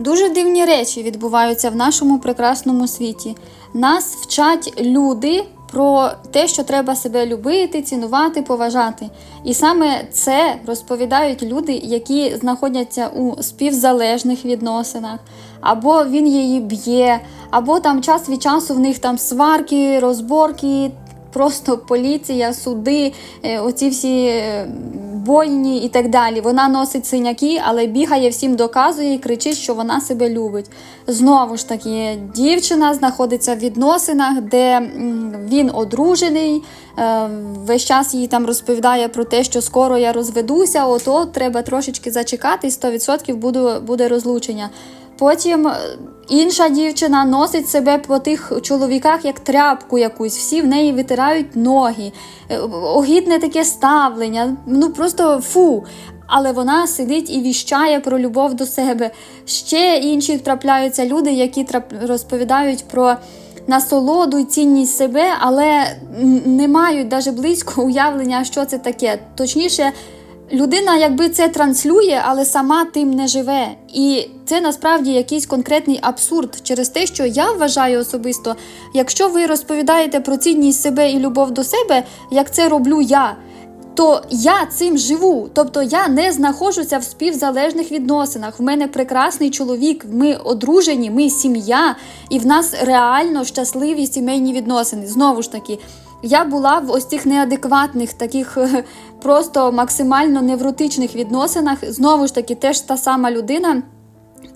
Дуже дивні речі відбуваються в нашому прекрасному світі. Нас вчать люди про те, що треба себе любити, цінувати, поважати. І саме це розповідають люди, які знаходяться у співзалежних відносинах, або він її б'є, або там час від часу в них там сварки, розборки. Просто поліція, суди, е, оці всі бойні і так далі. Вона носить синяки, але бігає всім доказує і кричить, що вона себе любить. Знову ж таки, дівчина знаходиться в відносинах, де він одружений. е, Весь час їй там розповідає про те, що скоро я розведуся, ото треба трошечки зачекати, і 100% буде, буде розлучення. Потім е, інша дівчина носить себе по тих чоловіках як тряпку якусь, всі в неї витирають ноги, Е, огідне таке ставлення, ну просто фу. Але вона сидить і віщає про любов до себе. Ще інші трапляються люди, які розповідають про насолоду і цінність себе, але не мають навіть близько уявлення, що це таке. Точніше, людина якби це транслює, але сама тим не живе. І це насправді якийсь конкретний абсурд через те, що я вважаю особисто, якщо ви розповідаєте про цінність себе і любов до себе, як це роблю я. То я цим живу, тобто я не знаходжуся в співзалежних відносинах. В мене прекрасний чоловік, ми одружені, ми сім'я, і в нас реально щасливі сімейні відносини. Знову ж таки, я була в ось цих неадекватних, таких е, просто максимально невротичних відносинах. Знову ж таки, теж та сама людина.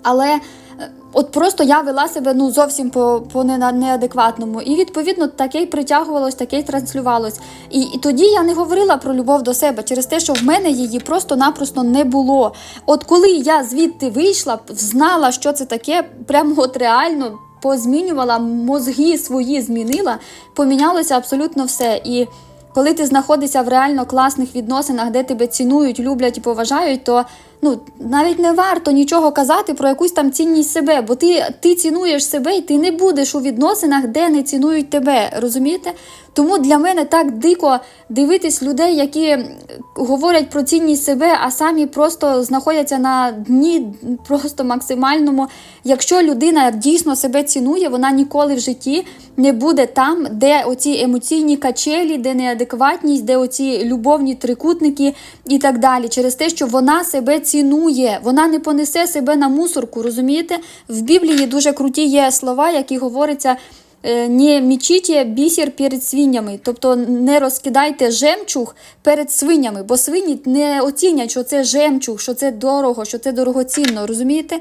Але е, от просто я вела себе ну зовсім по, по не- неадекватному. І відповідно таке й притягувалось, таке й транслювалось. І, і тоді я не говорила про любов до себе через те, що в мене її просто-напросто не було. От коли я звідти вийшла, знала, що це таке, прямо от реально позмінювала мозги свої, змінила, помінялося абсолютно все. І коли ти знаходишся в реально класних відносинах, де тебе цінують, люблять і поважають, то ну навіть не варто нічого казати про якусь там цінність себе, бо ти, ти цінуєш себе і ти не будеш у відносинах, де не цінують тебе. Розумієте? Тому для мене так дико дивитись людей, які говорять про цінність себе, а самі просто знаходяться на дні просто максимальному. Якщо людина дійсно себе цінує, вона ніколи в житті не буде там, де оці емоційні качелі, де неадекватність, де оці любовні трикутники і так далі. Через те, що вона себе цінує, вона не понесе себе на мусорку. Розумієте? В Біблії дуже круті є слова, які говоряться. е, Не мічіть бісер перед свинями, тобто не розкидайте жемчуг перед свинями, бо свині не оцінять, що це жемчуг, що це дорого, що це дорогоцінно. Розумієте?